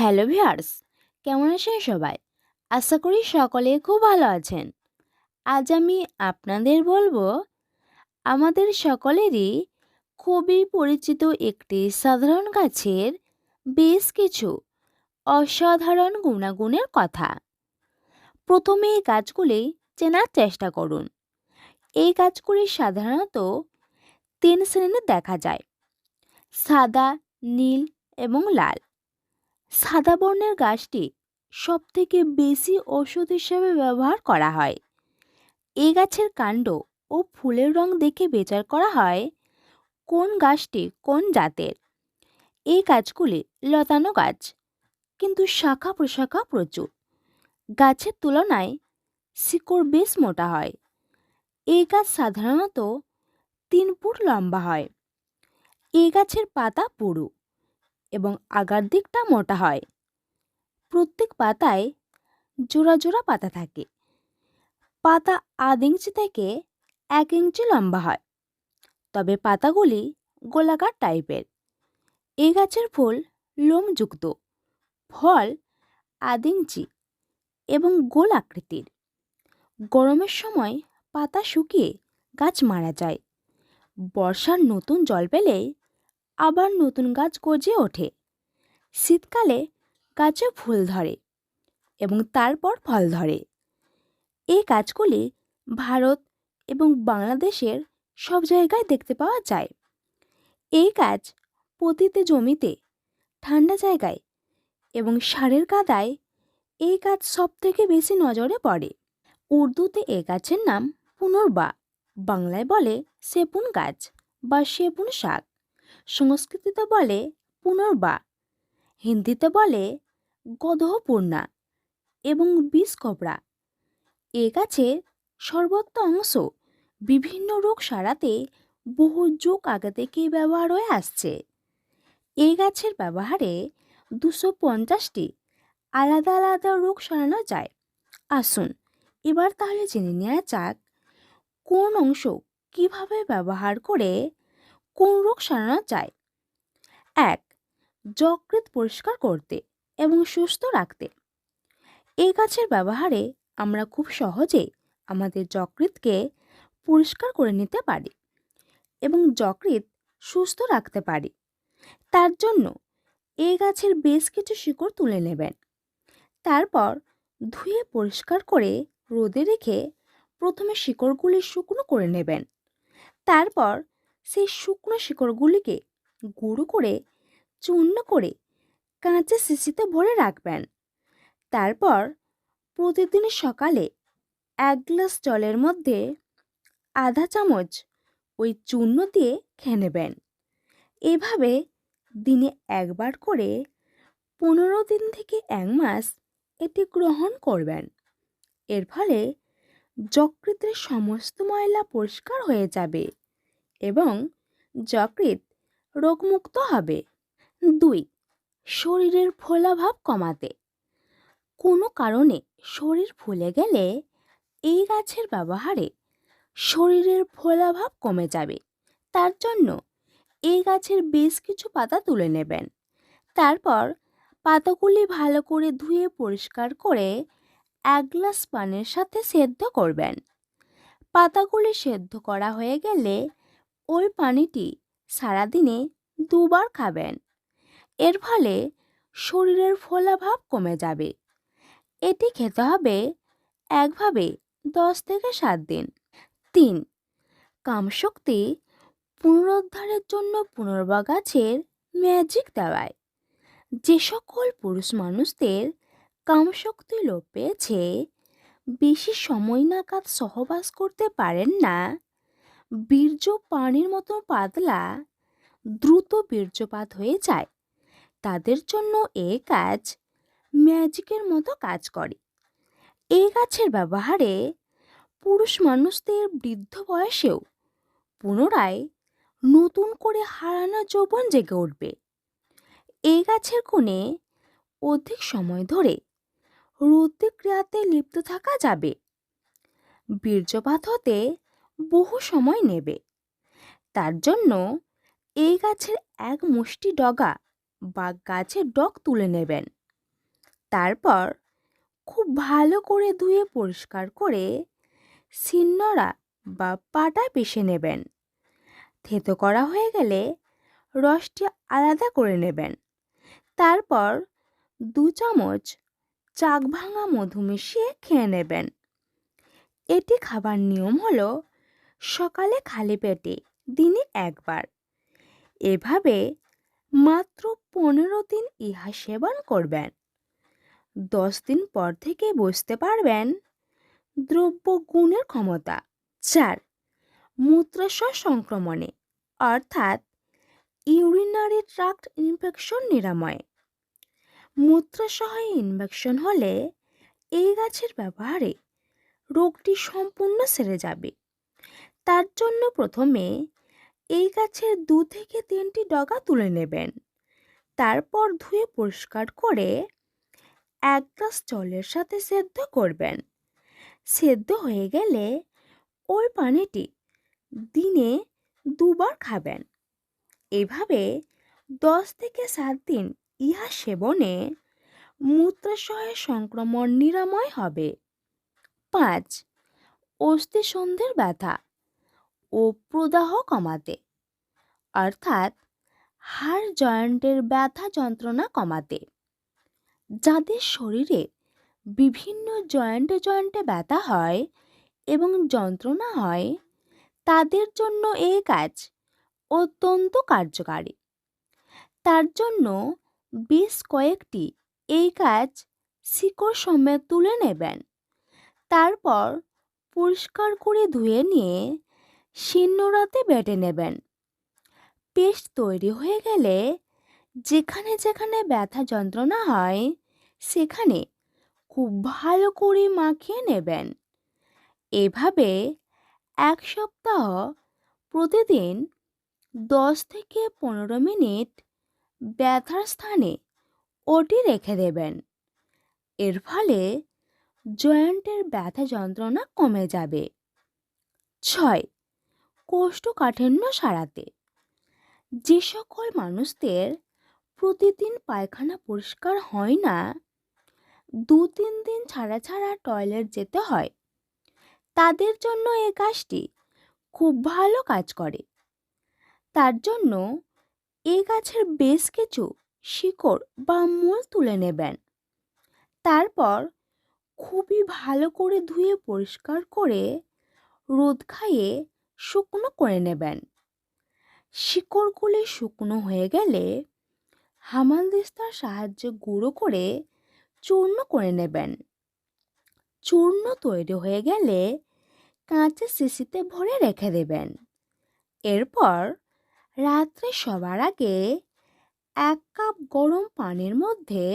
Hello viewers, কেমন আছেন সবাই? আশা করি সকলে খুব ভালো আছেন। আজ আমি আপনাদের বলব, আমাদের সকলেরই খুবই পরিচিত একটি সাধারণ গাছের বেশ কিছু অসাধারণ গুণাগুণের কথা। প্রথমে এই গাছগুলি চেনার চেষ্টা করুন। এই গাছগুলি সাধারণত তিন শ্রেণির দেখা যায়, সাদা, নীল এবং লাল। সাদা বর্ণের গাছটি সবথেকে বেশি ওষুধ হিসেবে ব্যবহার করা হয়। এই গাছের কাণ্ড ও ফুলের রং দেখে বিচার করা হয় কোন গাছটি কোন জাতের। এই গাছগুলি লতানো গাছ, কিন্তু শাখা প্রশাখা প্রচুর। গাছের তুলনায় শিকড় বেশ মোটা হয়। এই গাছ সাধারণত তিন ফুট লম্বা হয়। এই গাছের পাতা পুরু। এবং আগার দিকটা মোটা হয়। প্রত্যেক পাতায় জোড়া জোড়া পাতা থাকে। পাতা আধ ইঞ্চি থেকে এক ইঞ্চি লম্বা হয়। তবে পাতাগুলি গোলাকার টাইপের। এই গাছের ফুল লোমযুক্ত, ফল আধ ইঞ্চি এবং গোল আকৃতির। গরমের সময় পাতা শুকিয়ে গাছ মারা যায়। বর্ষার নতুন জল পেলে আবার নতুন গাছ গজে ওঠে। শীতকালে গাছে ফুল ধরে এবং তারপর ফল ধরে। এই গাছগুলি ভারত এবং বাংলাদেশের সব জায়গায় দেখতে পাওয়া যায়। এই গাছ পতিতে জমিতে, ঠান্ডা জায়গায় এবং সারের কাদায় এই গাছ সব থেকে বেশি নজরে পড়ে। উর্দুতে এ গাছের নাম পুনর্বা, বাংলায় বলে সেপুন গাছ বা সেপুন শাক। সংস্কৃতিতে বলে পুনর্বা, হিন্দিতে বলে গদহপূর্ণা এবং বিষকবড়া এ গাছের সর্বত্র অংশ বিভিন্ন রোগ সারাতে বহু যুগ আগে থেকেই ব্যবহার হয়ে আসছে। এই গাছের ব্যবহারে দুশো পঞ্চাশটি আলাদা আলাদা রোগ সারানো যায়। আসুন এবার তাহলে জেনে নেওয়া যাক কোন অংশ কীভাবে ব্যবহার করে কোন রোগ সারানো যায়? এক, যকৃৎ পরিষ্কার করতে এবং সুস্থ রাখতে। এই গাছের ব্যবহারে আমরা খুব সহজে আমাদের যকৃৎকে পরিষ্কার করে নিতে পারি এবং যকৃৎ সুস্থ রাখতে পারি। তার জন্য এই গাছের বেশ কিছু শিকড় তুলে নেবেন। তারপর ধুয়ে পরিষ্কার করে রোদে রেখে প্রথমে শিকড়গুলি শুকনো করে নেবেন। তারপর সেই শুকনো শিকড়গুলিকে গুঁড়ো করে, চূর্ণ করে কাঁচা শিশিতে ভরে রাখবেন। তারপর প্রতিদিন সকালে এক গ্লাস জলের মধ্যে আধা চামচ ওই চূর্ণ দিয়ে খেয়ে এভাবে দিনে একবার করে পনেরো দিন থেকে এক মাস এটি গ্রহণ করবেন। এর ফলে যকৃতের সমস্ত ময়লা পরিষ্কার হয়ে যাবে। এবং যকৃৎ রোগমুক্ত হবে। দুই, শরীরের ফোলাভাব কমাতে। কোনো কারণে শরীর ফুলে গেলে এই গাছের ব্যবহারে শরীরের ফোলাভাব কমে যাবে। তার জন্য এই গাছের বেশ কিছু পাতা তুলে নেবেন। তারপর পাতাগুলি ভালো করে ধুয়ে পরিষ্কার করে এক গ্লাস পানের সাথে সেদ্ধ করবেন। পাতাগুলি সেদ্ধ করা হয়ে গেলে ওই পানিটি সারাদিনে দুবার খাবেন। এর ফলে শরীরের ফোলাভাব কমে যাবে। এটি খেতে হবে একভাবে দশ থেকে সাত দিন। তিন, কামশক্তি পুনরুদ্ধারের জন্য পুনর্বা গাছের ম্যাজিক দেওয়ায়। যে সকল পুরুষ মানুষদের কামশক্তি লোপ পেয়েছে, বেশি সময় নাগাদ সহবাস করতে পারেন না। বীর্য পানির মতো পাতলা দ্রুত বীর্যপাত হয়ে যায়। তাদের জন্য এ কাজ ম্যাজিকের মতো কাজ করে। এই গাছের ব্যবহারে পুরুষ মানুষদের বৃদ্ধ বয়সেও পুনরায় নতুন করে হারানো যৌবন জেগে উঠবে। এই গাছের কোণে অধিক সময় ধরে রুদ্রিক্রিয়াতে লিপ্ত থাকা যাবে। বীর্যপাত হতে বহু সময় নেবে। তার জন্য এই গাছের এক মুষ্টি ডগা বা গাছের ডগ তুলে নেবেন। তারপর খুব ভালো করে ধুয়ে পরিষ্কার করে সিন্নরা বা পাটা পিষে নেবেন। থেতো করা হয়ে গেলে রসটি আলাদা করে নেবেন। তারপর দু চামচ চাক ভাঙা মধু মিশিয়ে খেয়ে নেবেন। এটি খাবার নিয়ম হলো সকালে খালি পেটে, দিনে একবার। এভাবে মাত্র পনেরো দিন ইহা সেবন করবেন। দশ দিন পর থেকে বুঝতে পারবেন দ্রব্য গুণের ক্ষমতা। চার, মূত্রাশয় সংক্রমণে, অর্থাৎ ইউরিনারি ট্রাক্ট ইনফেকশন নিরাময়। মূত্রাশয়ে ইনফেকশন হলে এই গাছের ব্যবহারে রোগটি সম্পূর্ণ সেরে যাবে। তার জন্য প্রথমে এই গাছের দু থেকে তিনটি ডগা তুলে নেবেন। তারপর ধুয়ে পরিষ্কার করে এক গ্লাস জলের সাথে সেদ্ধ করবেন। সেদ্ধ হয়ে গেলে ওই পানিটি দিনে দুবার খাবেন। এভাবে দশ থেকে সাত দিন ইহা সেবনে মূত্রাশয়ের সংক্রমণ নিরাময় হবে। পাঁচ অস্থিসন্ধির ব্যথা। ও প্রদাহ কমাতে। অর্থাৎ, হাড় জয়েন্টের ব্যথা যন্ত্রণা কমাতে। যাদের শরীরে বিভিন্ন জয়েন্টে জয়েন্টে ব্যথা হয় এবং যন্ত্রণা হয়, তাদের জন্য এই কাজ অত্যন্ত কার্যকারী। তার জন্য বেশ কয়েকটি এই কাজ শিকড় সমেত তুলে নেবেন। তারপর পরিষ্কার করে ধুয়ে নিয়ে শিন্নরাতে বেটে নেবেন। পেস্ট তৈরি হয়ে গেলে যেখানে যেখানে ব্যথা যন্ত্রণা হয়, সেখানে খুব ভালো করে মাখিয়ে নেবেন। এভাবে এক সপ্তাহ প্রতিদিন দশ থেকে পনেরো মিনিট ব্যথার স্থানে ওটি রেখে দেবেন। এর ফলে জয়েন্টের ব্যথা যন্ত্রণা কমে যাবে। ছয় কোষ্ঠকাঠিন্য সারাতে। যে সকল মানুষদের প্রতিদিন পায়খানা পরিষ্কার হয় না দু তিন দিন ছাড়া ছাড়া টয়লেট যেতে হয়, তাদের জন্য এই গাছটি খুব ভালো কাজ করে। তার জন্য এই গাছের বেশ কিছু শিকড় বা মূল তুলে নেবেন। তারপর খুবই ভালো করে ধুয়ে পরিষ্কার করে রোদ খাইয়ে শুকনো করে নেবেন। শিকড়গুলি শুকনো হয়ে গেলে হামানদিস্তার সাহায্যে গুঁড়ো করে চূর্ণ করে নেবেন। চূর্ণ তৈরি হয়ে গেলে কাঁচা শিশিতে ভরে রেখে দেবেন। এরপর রাত্রে সবার আগে এক কাপ গরম পানির মধ্যে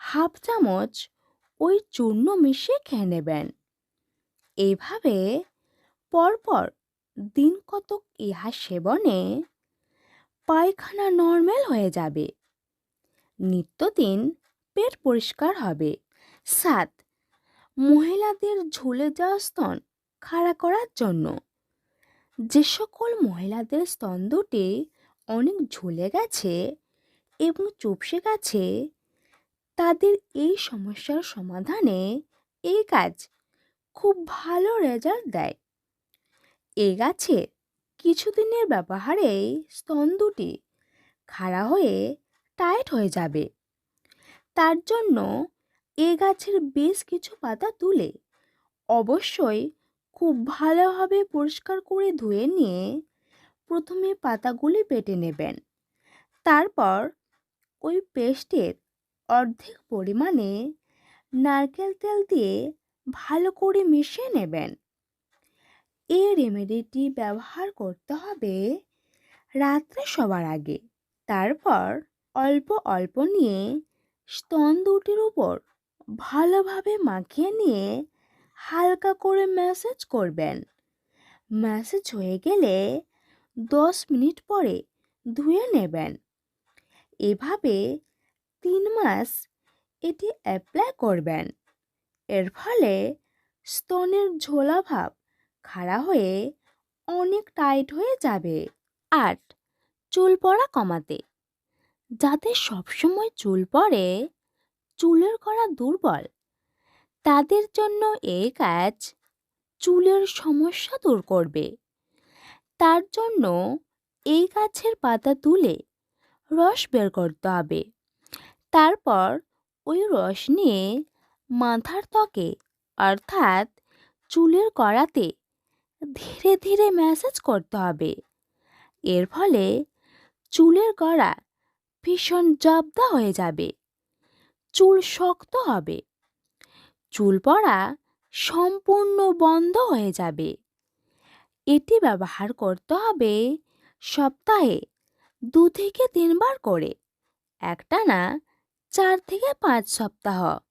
হাফ চামচ ওই চূর্ণ মিশিয়ে খেয়ে নেবেন। এইভাবে পরপর দিন কতক ইহা সেবনে পায়খানা নর্মাল হয়ে যাবে। নিত্যদিন পেট পরিষ্কার হবে। সাত, মহিলাদের ঝুলে যাওয়া স্তন খাড়া করার জন্য। যে সকল মহিলাদের স্তন দুটি অনেক ঝুলে গেছে এবং চুপসে গেছে, তাদের এই সমস্যার সমাধানে এই কাজ খুব ভালো রেজাল্ট দেয়। এ গাছে কিছুদিনের ব্যবহারেই স্তন দুটি খাড়া হয়ে টাইট হয়ে যাবে। তার জন্য এ গাছের বেশ কিছু পাতা তুলে অবশ্যই খুব ভালোভাবে পরিষ্কার করে ধুয়ে নিয়ে প্রথমে পাতাগুলি পেটে নেবেন। তারপর ওই পেস্টের অর্ধেক পরিমাণে নারকেল তেল দিয়ে ভালো করে মিশিয়ে নেবেন। এই রেমেডিটি ব্যবহার করতে হবে রাত্রে সবার আগে। তারপর অল্প অল্প নিয়ে স্তন দুটির উপর ভালোভাবে মাখিয়ে নিয়ে হালকা করে ম্যাসেজ করবেন। ম্যাসেজ হয়ে গেলে দশ মিনিট পরে ধুয়ে নেবেন। এভাবে তিন মাস এটি অ্যাপ্লাই করবেন। এর ফলে স্তনের ঝোলা ভাব খাড়া হয়ে অনেক টাইট হয়ে যাবে আট চুল পড়া কমাতে। যাদের সবসময় চুল পড়ে, চুলের করা দুর্বল, তাদের জন্য এই কাজ চুলের সমস্যা দূর করবে। তার জন্য এই গাছের পাতা তুলে রস বের করতে হবে। তারপর ওই রস নিয়ে মাথার ত্বকে, অর্থাৎ চুলের কড়াতে ধীরে ধীরে ম্যাসাজ করতে হবে। এর ফলে চুলের গড়া ভীষণ জব্দা হয়ে যাবে। চুল শক্ত হবে। চুল পড়া সম্পূর্ণ বন্ধ হয়ে যাবে। এটি ব্যবহার করতে হবে সপ্তাহে দু থেকে তিনবার করে। একটানা চার থেকে পাঁচ সপ্তাহ।